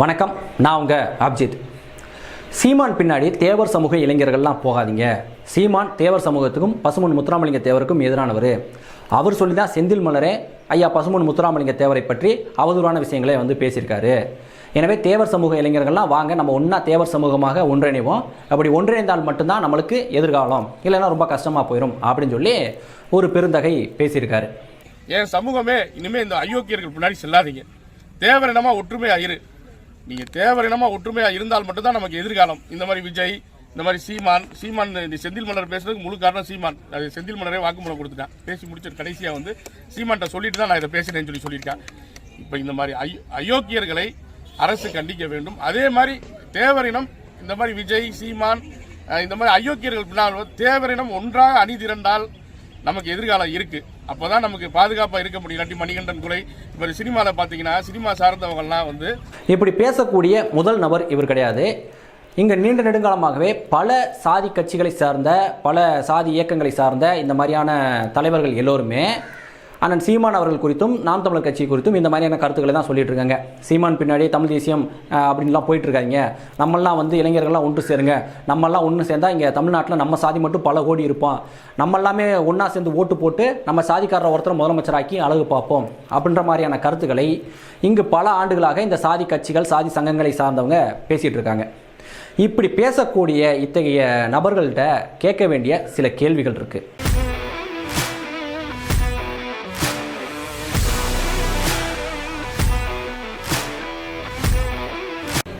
வணக்கம் நான் உங்க அப்ஜித். சீமான் பின்னாடி தேவர் சமூக இளைஞர்கள்லாம் போகாதீங்க. சீமான் தேவர் சமூகத்துக்கும் பசுமன் முத்துராமலிங்க தேவருக்கும் எதிரானவர். அவர் சொல்லி தான் செந்தில் மலரே ஐயா பசுமன் முத்துராமலிங்க தேவரை பற்றி அவதூறான விஷயங்களை வந்து பேசியிருக்காரு. எனவே தேவர் சமூக இளைஞர்கள்லாம் வாங்க நம்ம ஒன்றா தேவர் சமூகமாக ஒன்றிணைவோம். அப்படி ஒன்றிணைந்தால் மட்டும்தான் நம்மளுக்கு எதிர்காலம். இல்லைன்னா ரொம்ப கஷ்டமாக போயிடும் அப்படின்னு சொல்லி ஒரு பெருந்தகை பேசியிருக்காரு. என் சமூகமே இனிமே இந்த அயோக்கியர்கள் பின்னாடி செல்லாதீங்க. தேவரிடமா ஒற்றுமை இரு. நீங்கள் தேவரினமாக ஒற்றுமையாக இருந்தால் மட்டும்தான் நமக்கு எதிர்காலம். இந்த மாதிரி விஜய் இந்த மாதிரி சீமான் சீமான் இந்த செந்தில் மலர் பேசுறதுக்கு முழு காரணம் சீமான். அது செந்தில் மலரே வாக்குமூலம் கொடுத்துட்டேன். பேசி முடிச்ச கடைசியாக வந்து சீமான்ட்ட சொல்லிட்டு தான் நான் இதை பேசினேன்னு சொல்லி சொல்லியிருக்கேன். இப்போ இந்த மாதிரி அயோக்கியர்களை அரசு கண்டிக்க வேண்டும். அதே மாதிரி தேவரினம் இந்த மாதிரி விஜய் சீமான் இந்த மாதிரி அயோக்கியர்கள் பின்னால் தேவரினம் ஒன்றாக அணி திரண்டால் நமக்கு எதிர்காலம் இருக்கு. அப்பதான் நமக்கு பாதுகாப்பாக இருக்க முடியும். இல்லாட்டி மணிகண்டன் குலை இப்போ சினிமாவில் பார்த்தீங்கன்னா சினிமா சார்ந்தவங்கள்லாம் வந்து இப்படி பேசக்கூடிய முதல் நபர் இவர் கிடையாது. இங்கே நீண்ட நெடுங்காலமாகவே பல சாதி கட்சிகளை சார்ந்த பல சாதி இயக்கங்களை சார்ந்த இந்த மாதிரியான தலைவர்கள் எல்லோருமே அண்ணன் சீமான் அவர்கள் குறித்தும் நாம் தமிழர் கட்சி குறித்தும் இந்த மாதிரியான கருத்துக்களை தான் சொல்லிட்டு இருக்காங்க. சீமான் பின்னாடி தமிழ் தேசியம் அப்படின்லாம் போயிட்டு இருக்காங்க. நம்மெல்லாம் வந்து இளைஞர்கள்லாம் ஒன்று சேருங்க. நம்மெல்லாம் ஒன்று சேர்ந்தா இங்கே தமிழ்நாட்டில் நம்ம சாதி மட்டும் பல கோடி இருப்போம். நம்ம எல்லாமே ஒன்றா சேர்ந்து ஓட்டு போட்டு நம்ம சாதிக்காரர் ஒருத்தர் முதலமைச்சராக்கி அழகு பார்ப்போம் அப்படின்ற மாதிரியான கருத்துக்களை இங்கு பல ஆண்டுகளாக இந்த சாதி கட்சிகள் சாதி சங்கங்களை சார்ந்தவங்க பேசிகிட்டு இருக்காங்க. இப்படி பேசக்கூடிய இத்தகைய நபர்கள்ட்ட கேட்க வேண்டிய சில கேள்விகள் இருக்குது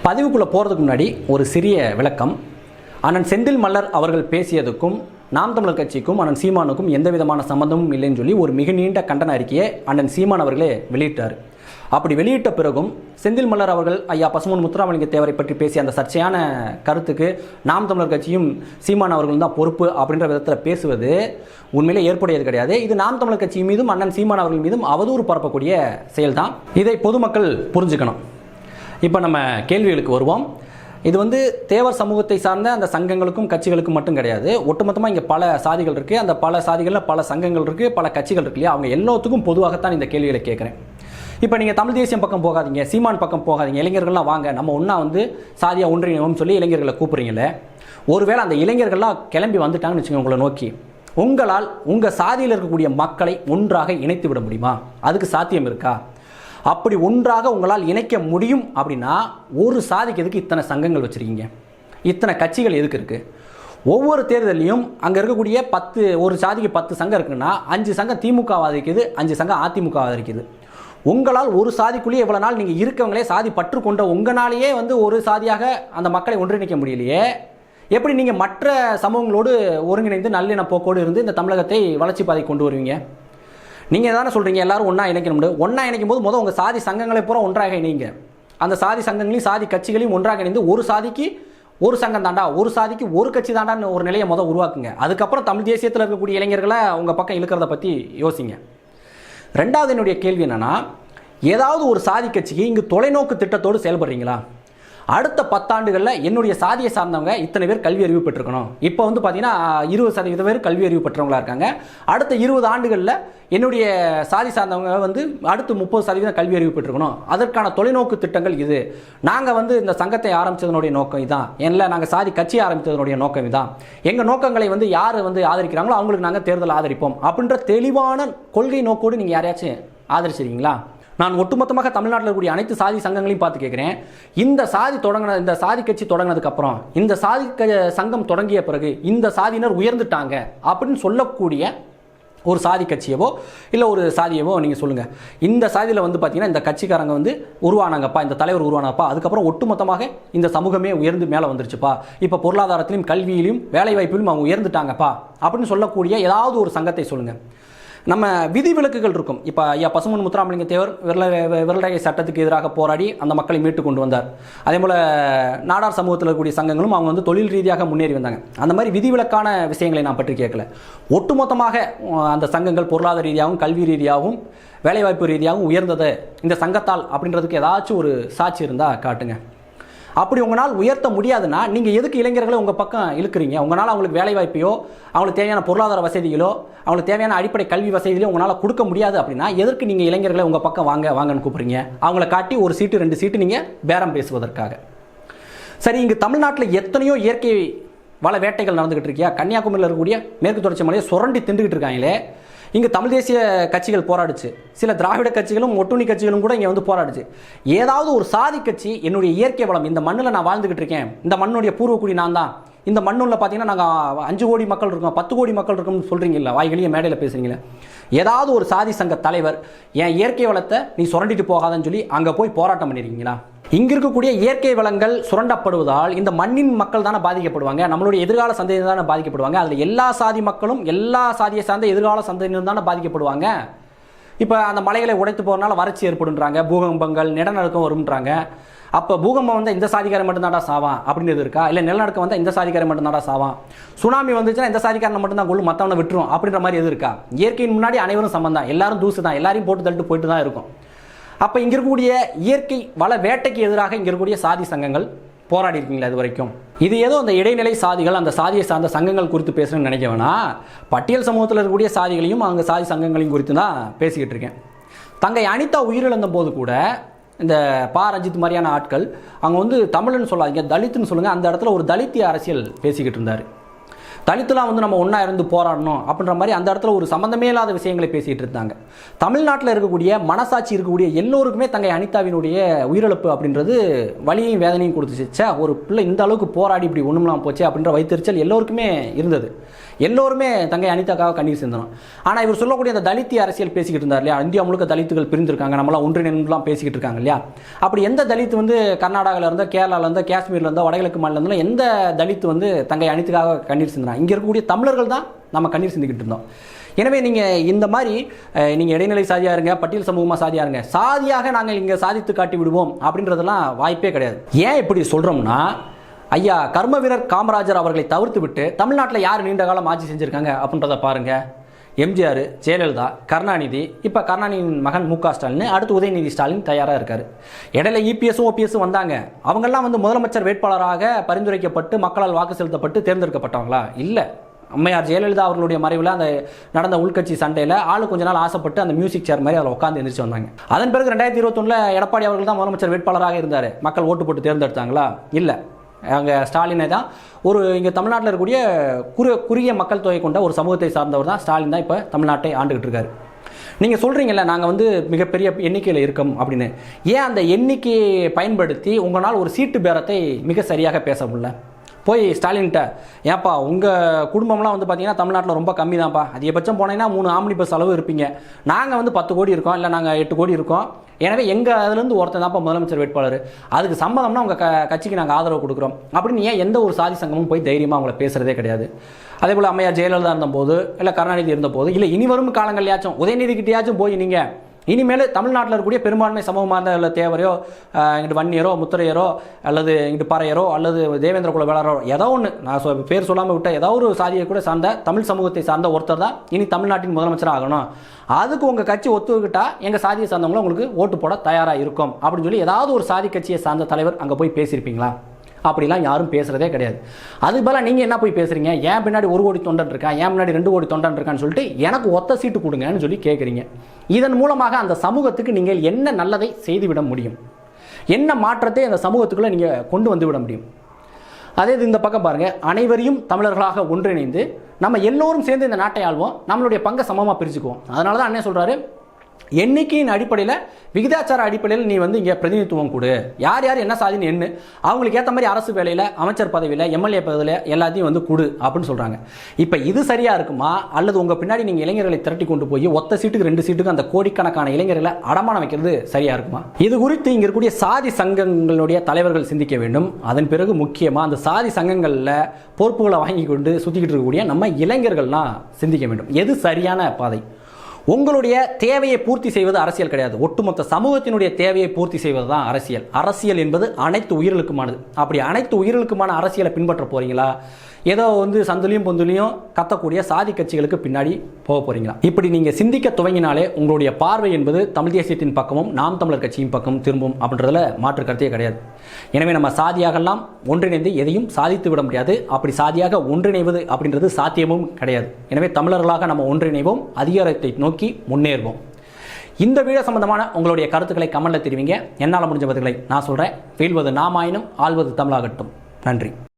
பதிவுக்குள்ளே போகிறதுக்கு முன்னாடி ஒரு சிறிய விளக்கம். அண்ணன் செந்தில் மல்லர் அவர்கள் பேசியதுக்கும் நாம் தமிழர் கட்சிக்கும் அண்ணன் சீமானுக்கும் எந்த விதமான சம்மந்தமும் இல்லைன்னு சொல்லி ஒரு மிக நீண்ட கண்டன அறிக்கையை அண்ணன் சீமான் அவர்களே வெளியிட்டார். அப்படி வெளியிட்ட பிறகும் செந்தில் மல்லர் அவர்கள் ஐயா பசுமன் முத்துராமலிங்க தேவரை பற்றி பேசிய அந்த சர்ச்சையான கருத்துக்கு நாம் தமிழர் கட்சியும் சீமான் அவர்களும் தான் பொறுப்பு அப்படின்ற விதத்தில் பேசுவது உண்மையிலே ஏற்புடையது கிடையாது. இது நாம் தமிழர் கட்சி மீதும் அண்ணன் சீமான் அவர்கள் மீதும் அவதூறு பரப்பக்கூடிய செயல்தான். இதை பொதுமக்கள் புரிஞ்சுக்கணும். இப்போ நம்ம கேள்விகளுக்கு வருவோம். இது வந்து தேவர் சமூகத்தை சார்ந்த அந்த சங்கங்களுக்கும் கட்சிகளுக்கும் மட்டும் கிடையாது. ஒட்டுமொத்தமாக இங்கே பல சாதிகள் இருக்குது அந்த பல சாதிகளில் பல சங்கங்கள் இருக்குது பல கட்சிகள் இருக்கு இல்லையா? அவங்க எல்லாத்துக்கும் பொதுவாகத்தான் இந்த கேள்விகளை கேட்குறேன். இப்போ நீங்கள் தமிழ் தேசியம் பக்கம் போகாதீங்க. சீமான் பக்கம் போகாதீங்க. இளைஞர்கள்லாம் வாங்க. நம்ம ஒன்றா வந்து சாதியாக ஒன்றிணைவோம்னு சொல்லி இளைஞர்களை கூப்பிட்றீங்களே ஒருவேளை அந்த இளைஞர்கள்லாம் கிளம்பி வந்துட்டாங்கன்னு வச்சுக்கோங்க உங்களை நோக்கி. உங்களால் உங்கள் சாதியில் இருக்கக்கூடிய மக்களை ஒன்றாக இணைத்து விட முடியுமா? அதுக்கு சாத்தியம் இருக்கா? அப்படி ஒன்றாக உங்களால் இணைக்க முடியும் அப்படின்னா ஒரு சாதிக்கு எதுக்கு இத்தனை சங்கங்கள் வச்சுருக்கீங்க? இத்தனை கட்சிகள் எதுக்கு இருக்குது ஒவ்வொரு தேர்தலையும் அங்கே இருக்கக்கூடிய பத்து ஒரு சாதிக்கு பத்து சங்கம் இருக்குன்னா அஞ்சு சங்கம் திமுக ஆதரிக்குது அஞ்சு சங்கம் அதிமுக ஆதரிக்குது உங்களால் ஒரு சாதிக்குள்ளேயே இவ்வளோ நாள் நீங்கள் இருக்கவங்களே சாதி பற்று கொண்ட உங்களாலேயே வந்து ஒரு சாதியாக அந்த மக்களை ஒன்றிணைக்க முடியலையே. எப்படி நீங்கள் மற்ற சமூகங்களோடு ஒருங்கிணைந்து நல்லிண போக்கோடு இருந்து இந்த தமிழகத்தை வளர்ச்சி பாதை கொண்டு வருவீங்க? நீங்கள் தானே சொல்கிறீங்க எல்லாரும் ஒன்றா இணைக்கணும் ஒன்றா இணைக்கும் போது முதல் உங்கள் சாதி சங்கங்களை பூரா ஒன்றாக இணைங்க. அந்த சாதி சங்கங்களையும் சாதி கட்சிகளையும் ஒன்றாக இணைந்து ஒரு சாதிக்கு ஒரு சங்கம் தாண்டா ஒரு சாதிக்கு ஒரு கட்சி தாண்டான்னு ஒரு நிலையை முதல் உருவாக்குங்க. அதுக்கப்புறம் தமிழ் தேசியத்தில் இருக்கக்கூடிய இளைஞர்களை உங்கள் பக்கம் இழுக்கிறத பற்றி யோசிங்க. ரெண்டாவது என்னுடைய கேள்வி என்னென்னா ஏதாவது ஒரு சாதி கட்சிக்கு இங்கு தொலைநோக்கு திட்டத்தோடு செயல்படுறீங்களா? அடுத்த பத்தாண்டுகளில் என்னுடைய சாதியை சார்ந்தவங்க இத்தனை பேர் கல்வி அறிவு பெற்றிருக்கணும். இப்போ வந்து பார்த்தீங்கன்னா இருபது சதவீத பேர் கல்வி அறிவு பெற்றவங்களா இருக்காங்க. அடுத்த இருபது ஆண்டுகளில் என்னுடைய சாதி சார்ந்தவங்க வந்து அடுத்து முப்பது சதவீதம் கல்வி அறிவு பெற்றிருக்கணும். அதற்கான தொலைநோக்கு திட்டங்கள் இது. நாங்கள் வந்து இந்த சங்கத்தை ஆரம்பித்ததனுடைய நோக்கம் இதான். இல்லை நாங்கள் சாதி கட்சி ஆரம்பித்ததனுடைய நோக்கம் இதான். எங்கள் நோக்கங்களை வந்து யார் வந்து ஆதரிக்கிறாங்களோ அவங்களுக்கு நாங்கள் தேர்தல் ஆதரிப்போம். அப்படின்ற தெளிவான கொள்கை நோக்கோடு நீங்கள் யாரையாச்சும் ஆதரிச்சிருக்கீங்களா? நான் ஒட்டுமொத்தமாக தமிழ்நாட்டில் இருக்கக்கூடிய அனைத்து சாதி சங்கங்களையும் பார்த்து கேட்குறேன். இந்த சாதி தொடங்கின இந்த சாதி கட்சி தொடங்கினதுக்கப்புறம் இந்த சாதி க- சங்கம் தொடங்கிய பிறகு இந்த சாதியினர் உயர்ந்துட்டாங்க அப்படின்னு சொல்லக்கூடிய ஒரு சாதி கட்சியவோ இல்லை ஒரு சாதியவோ நீங்கள் சொல்லுங்கள் இந்த சாதியில் வந்து பார்த்தீங்கன்னா இந்த கட்சிக்காரங்க வந்து உருவானாங்கப்பா இந்த தலைவர் உருவானாப்பா அதுக்கப்புறம் ஒட்டுமொத்தமாக இந்த சமூகமே உயர்ந்து மேலே வந்துருச்சுப்பா. இப்போ பொருளாதாரத்திலும் கல்வியிலும் வேலைவாய்ப்பிலும் அவங்க உயர்ந்துட்டாங்கப்பா அப்படின்னு சொல்லக்கூடிய ஏதாவது ஒரு சங்கத்தை சொல்லுங்கள் நம்ம விதிவிலக்குகள் இருக்கும். இப்போ ஐயா பசுமன் முத்துராமலிங்க தேவர் விரல விரலடை சட்டத்துக்கு எதிராக போராடி அந்த மக்களை மீட்டு கொண்டு வந்தார். அதே போல் நாடார் சமூகத்தில் இருக்கக்கூடிய சங்கங்களும் அவங்க வந்து தொழில் ரீதியாக முன்னேறி வந்தாங்க. அந்த மாதிரி விதிவிலக்கான விஷயங்களை நான் பற்றி கேட்கல. ஒட்டுமொத்தமாக அந்த சங்கங்கள் பொருளாதார ரீதியாகவும் கல்வி ரீதியாகவும் வேலைவாய்ப்பு ரீதியாகவும் உயர்ந்தது இந்த சங்கத்தால் அப்படின்றதுக்கு ஏதாச்சும் ஒரு சாட்சி இருந்தால் காட்டுங்க. அப்படி உங்களால் உயர்த்த முடியாதுன்னா நீங்கள் எதுக்கு இளைஞர்களை உங்கள் பக்கம் இழுக்கிறீங்க? உங்களால் அவங்களுக்கு வேலை வாய்ப்பையோ அவங்களுக்கு தேவையான பொருளாதார வசதிகளோ அவங்களுக்கு தேவையான அடிப்படை கல்வி வசதிகளோ உங்களால் கொடுக்க முடியாது அப்படின்னா எதற்கு நீங்கள் இளைஞர்களை உங்கள் பக்கம் வாங்க வாங்கன்னு கூப்பிடுறீங்க? அவங்கள காட்டி ஒரு சீட்டு ரெண்டு சீட்டு நீங்கள் பேரம் பேசுவதற்காக. சரி இங்கே தமிழ்நாட்டில் எத்தனையோ இயற்கை வள வேட்டைகள் நடந்துகிட்டு இருக்கியா? கன்னியாகுமரியில் இருக்கக்கூடிய மேற்கு தொடர்ச்சி மலையை சுரண்டி திண்டுகிட்டு இருக்காங்களே. இங்கே தமிழ் தேசிய கட்சிகள் போராடுச்சு. சில திராவிட கட்சிகளும் ஒட்டுணி கட்சிகளும் கூட இங்கே வந்து போராடுச்சு. ஏதாவது ஒரு சாதி கட்சி என்னுடைய இயற்கை வளம் இந்த மண்ணில் நான் வாழ்ந்துகிட்டு இருக்கேன். இந்த மண்ணுடைய பூர்வக்குடி நான் தான் இந்த மண்ணுள்ள பார்த்தீங்கன்னா நாங்கள் அஞ்சு கோடி மக்கள் இருக்கோம் பத்து கோடி மக்கள் இருக்கோம்னு சொல்கிறீங்களா வாய்களிய மேடையில் பேசுகிறீங்களே ஏதாவது ஒரு சாதி சங்க தலைவர் என் இயற்கை வளத்தை நீ சுரண்டிட்டு போகாதன்னு சொல்லி அங்கே போய் போராட்டம் பண்ணியிருக்கீங்களா இங்க இருக்கக்கூடிய இயற்கை வளங்கள் சுரண்டப்படுவதால் இந்த மண்ணின் மக்கள் தானே பாதிக்கப்படுவாங்க நம்மளுடைய எதிர்கால சந்ததியினர் தானே பாதிக்கப்படுவாங்க அதில் எல்லா சாதி மக்களும் எல்லா சாதியை சார்ந்த எதிர்கால சந்ததியினர் தானே பாதிக்கப்படுவாங்க. இப்போ அந்த மலைகளை உடைத்து போகிறனால வறட்சி ஏற்படுன்றாங்க பூகம்பங்கள் நிலநடுக்கம் வரும்ன்றாங்க. அப்போ பூகம்பம் வந்தால் இந்த சாதிக்காரன் மட்டும்தான்டா சாவான் அப்படின்றது இருக்கா? இல்லை நிலநடுக்கம் வந்தால் இந்த சாதிக்காரன் மட்டும்தான்டா சாவான்? சுனாமி வந்துச்சுன்னா இந்த சாதிக்காரன் மட்டும்தான் கொள்ளும் மற்றவனை விட்டுரும் அப்படின்ற மாதிரி எது இருக்கா? இயற்கையின் முன்னாடி அனைவரும் சம்மந்தான் எல்லாரும் தூசு தான் எல்லாரையும் போட்டு தள்ளிட்டு போயிட்டு தான் இருக்கும். அப்போ இங்கே இருக்கக்கூடிய இயற்கை வள வேட்டைக்கு எதிராக இங்கே இருக்கக்கூடிய சாதி சங்கங்கள் போராடி இருக்கீங்களா இது வரைக்கும்? இது ஏதோ அந்த இடைநிலை சாதிகள் அந்த சாதியை சார்ந்த சங்கங்கள் குறித்து பேசணும்னு நினைக்க வேணாம் பட்டியல் சமூகத்தில் இருக்கக்கூடிய சாதிகளையும் அங்கே சாதி சங்கங்களையும் குறித்து தான் பேசிக்கிட்டு இருக்கேன். தங்கை அனிதா உயிரிழந்த போது கூட இந்த பா. ரஞ்சித் மாதிரியான ஆட்கள் அங்கே வந்து தமிழ்னு சொல்லாதீங்க தலித்துன்னு சொல்லுங்கள் அந்த இடத்துல ஒரு தலித்திய அரசியல் பேசிக்கிட்டு இருந்தார். தலித்துலாம் வந்து நம்ம ஒன்றா இருந்து போராடணும் அப்படின்ற மாதிரி அந்த இடத்துல ஒரு சம்மந்தமே இல்லாத விஷயங்களை பேசிகிட்டு இருந்தாங்க. தமிழ்நாட்டில் இருக்கக்கூடிய மனசாட்சி இருக்கக்கூடிய எல்லோருக்குமே தங்கை அனிதாவினுடைய உயிரிழப்பு அப்படின்றது வலியையும் வேதனையும் கொடுத்துச்சுச்சா ஒரு பிள்ளை இந்த அளவுக்கு போராடி இப்படி ஒன்றும்லாம் போச்சு அப்படின்ற வைத்தறிச்சல் எல்லோருக்குமே இருந்தது. எல்லோருமே தங்கை அனிதாக்காக கண்ணீர் சிந்தணும். ஆனால் இவர் சொல்லக்கூடிய அந்த தலித்திய அரசியல் பேசிக்கிட்டு இருந்தார் இல்லையா? இந்தியா முழுக்க தலித்துகள் பிரிந்திருக்காங்க. நம்மளாம் ஒன்றிணைந்துலாம் பேசிக்கிட்டு இருக்காங்க இல்லையா? அப்படி எந்த தலித் வந்து கர்நாடகாவில் இருந்தோ கேரளாவில் இருந்தோ காஷ்மீரில் இருந்தோ வடகிழக்கு மாநிலத்தில் எந்த தலித் வந்து தங்கை அனித்துக்காக கண்ணீர் சிந்தினா? இங்கே இருக்கக்கூடிய தமிழர்கள் தான் நம்ம கண்ணீர் சிந்திக்கிட்டு இருந்தோம். எனவே நீங்கள் இந்த மாதிரி நீங்கள் இடைநிலை சாதியாக இருங்க பட்டியல் சமூகமாக சாதியாக இருங்க. சாதியாக நாங்கள் இங்கே சாதித்து காட்டி விடுவோம் அப்படின்றதெல்லாம் வாய்ப்பே கிடையாது. ஏன் இப்படி சொல்கிறோம்னா ஐயா கர்ம வீரர் காமராஜர் அவர்களை தவிர்த்து விட்டு தமிழ்நாட்டில் யார் நீண்ட காலம் ஆட்சி செஞ்சுருக்காங்க அப்படின்றத பாருங்க. எம்ஜிஆர் ஜெயலலிதா கருணாநிதி இப்போ கருணாநிதியின் மகன் மு க ஸ்டாலின் அடுத்து உதயநிதி ஸ்டாலின் தயாராக இருக்கார். இடையில இபிஎஸும் ஓபிஎஸும் வந்தாங்க. அவங்கெல்லாம் வந்து முதலமைச்சர் வேட்பாளராக பரிந்துரைக்கப்பட்டு மக்களால் வாக்கு செலுத்தப்பட்டு தேர்ந்தெடுக்கப்பட்டவங்களா? இல்லை. அம்மையார் ஜெயலலிதா அவர்களுடைய மறைவில் அந்த நடந்த உள்கட்சி சண்டையில் ஆளு கொஞ்ச நாள் ஆசைப்பட்டு அந்த மியூசிக் சேர் மாதிரி அதில் உட்காந்து எந்திரிச்சு வந்தாங்க. அதன் பிறகு ரெண்டாயிரத்தி இருபத்தொன்னில் எடப்பாடி அவர்கள் தான் முதலமைச்சர் வேட்பாளராக இருந்தார். மக்கள் ஓட்டு போட்டு தேர்ந்தெடுத்தாங்களா? இல்லை. அங்கே ஸ்டாலினை தான். ஒரு இங்கே தமிழ்நாட்டில் இருக்கக்கூடிய குறு குறுகிய மக்கள் தொகை கொண்ட ஒரு சமூகத்தை சார்ந்தவர் தான் ஸ்டாலின் தான் இப்போ தமிழ்நாட்டை ஆண்டுகிட்டு இருக்காரு. நீங்கள் சொல்கிறீங்கள நாங்கள் வந்து மிகப்பெரிய எண்ணிக்கையில் இருக்கோம் அப்படின்னு. ஏன் அந்த எண்ணிக்கையை பயன்படுத்தி உங்களால் ஒரு சீட்டு பேரத்தை மிக சரியாக பேச முடியல? போய் ஸ்டாலின்கிட்ட ஏன்ப்பா உங்கள் குடும்பம்லாம் வந்து பார்த்தீங்கன்னா தமிழ்நாட்டில் ரொம்ப கம்மி தான்ப்பா அதிகபட்சம் போனீங்கன்னா மூணு ஆம்னி பஸ் அளவு இருப்பீங்க. நாங்கள் வந்து பத்து கோடி இருக்கோம் இல்லை நாங்கள் எட்டு கோடி இருக்கோம். எனவே எங்கள் அதுலேருந்து ஒருத்தன் தான்ப்பா முதலமைச்சர் வேட்பாளர். அதுக்கு சம்மதம்னா உங்கள் க கட்சிக்கு நாங்கள் ஆதரவு கொடுக்குறோம். அப்படின்னு ஏன் எந்த ஒரு சாதி சங்கமும் போய் தைரியமாக அவங்கள பேசுகிறதே கிடையாது. அதே போல் அம்மையார் ஜெயலலிதா இருந்தபோது இல்லை கருணாநிதி இருந்தபோது இல்லை இனி வரும் காலங்கள்லையாச்சும் உதயநிதிக்கிட்டேயாச்சும் போய் நீங்கள் இனிமேல் தமிழ்நாட்டில் இருக்கக்கூடிய பெரும்பான்மை சமூகமாக இருந்தால் இல்லை தேவரையோ இங்கிட்டு வன்னியரோ முத்திரையரோ அல்லது இங்கிட்டு பறையரோ அல்லது தேவேந்திர குல வேளாரோ ஏதோ ஒன்று நான் சொ பேர் சொல்லாமல் விட்ட ஏதோ ஒரு சாதியை கூட சார்ந்த தமிழ் சமூகத்தை சார்ந்த ஒருத்தர் தான் இனி தமிழ்நாட்டின் முதலமைச்சர் ஆகணும். அதுக்கு உங்கள் கட்சி ஒத்துக்கிட்டால் எங்கள் சாதியை சார்ந்தவங்களும் உங்களுக்கு ஓட்டு போட தயாராக இருக்கும். அப்படின்னு சொல்லி ஏதாவது ஒரு சாதி கட்சியை சார்ந்த தலைவர் அங்கே போய் பேசியிருப்பீங்களா? அப்படிலாம் யாரும் பேசுறதே கிடையாது. அது பதிலாக நீங்கள் என்ன போய் பேசுறீங்க? ஏன் பின்னாடி ஒரு கோடி தொண்டன் இருக்கா? ஏன் பின்னாடி ரெண்டு கோடி தொண்டன் இருக்கான்னு சொல்லிட்டு எனக்கு ஒத்த சீட்டு கொடுங்கன்னு சொல்லி கேட்குறீங்க இதன் மூலமாக அந்த சமூகத்துக்கு நீங்கள் என்ன நல்லதை செய்துவிட முடியும்? என்ன மாற்றத்தை அந்த சமூகத்துக்குள்ளே நீங்கள் கொண்டு வந்து விட முடியும்? அதே இது இந்த பக்கம் பாருங்கள் அனைவரையும் தமிழர்களாக ஒன்றிணைந்து நம்ம எல்லோரும் சேர்ந்து இந்த நாட்டை ஆள்வோம். நம்மளுடைய பங்கை சமமாக பிரிச்சுக்குவோம். அதனால தான் அண்ணன் சொல்கிறாரு எண்ணிக்கையின் அடிப்படையில் விகிதாச்சார அடிப்படையில் நீ வந்து இங்கே பிரதிநிதித்துவம் கொடு. யார் யார் என்ன சாதின்னு எண்ணு அவங்களுக்கு ஏற்ற மாதிரி அரசு வேலையில் அமைச்சர் பதவியில் எம்எல்ஏ பதவியில் எல்லாத்தையும் வந்து கொடு அப்படின்னு சொல்கிறாங்க இப்போ இது சரியாக இருக்குமா? அல்லது உங்கள் பின்னாடி நீங்கள் இளைஞர்களை திரட்டி கொண்டு போய் ஒத்த சீட்டுக்கு ரெண்டு சீட்டுக்கு அந்த கோடிக்கணக்கான இளைஞர்களை அடமானம் வைக்கிறது சரியாக இருக்குமா? இது குறித்து இங்கே இருக்கக்கூடிய சாதி சங்கங்களுடைய தலைவர்கள் சிந்திக்க வேண்டும். அதன் பிறகு முக்கியமாக அந்த சாதி சங்கங்களில் பொறுப்புகளை வாங்கி கொண்டு சுற்றிக்கிட்டு இருக்கக்கூடிய நம்ம இளைஞர்கள்லாம் சிந்திக்க வேண்டும். எது சரியான பாதை? உங்களுடைய தேவையை பூர்த்தி செய்வது அரசியல் கிடையாது. ஒட்டுமொத்த சமூகத்தினுடைய தேவையை பூர்த்தி செய்வது தான் அரசியல். அரசியல் என்பது அனைத்து உயிர்களுக்குமானது. அப்படி அனைத்து உயிர்களுக்குமான அரசியலை பின்பற்ற போறீங்களா? ஏதோ வந்து சந்துலையும் பொந்துலையும் கத்தக்கூடிய சாதி கட்சிகளுக்கு பின்னாடி போக போறீங்களா? இப்படி நீங்க சிந்திக்க துவங்கினாலே உங்களுடைய பார்வை என்பது தமிழ் தேசியத்தின் பக்கமும் நாம் தமிழர் கட்சியின் பக்கம் திரும்பும் அப்படின்றதுல மாற்று கருத்தே கிடையாது. எனவே நம்ம சாதியாகலாம் ஒன்றிணைந்து எதையும் சாதித்து விட முடியாது. அப்படி சாதியாக ஒன்றிணைவது அப்படின்றது சாத்தியமும் கிடையாது. எனவே தமிழர்களாக நம்ம ஒன்றிணைவோம் அதிகாரத்தை நோக்கி முன்னேறுவோம். இந்த வீடியோ சம்பந்தமான உங்களுடைய கருத்துக்களை கமெண்ட்டில் தெரிவிங்க. என்னால் முடிஞ்ச பதில்களை நான் சொல்கிறேன் வீழ்வது நாமாயினும் ஆள்வது தமிழாகட்டும். நன்றி.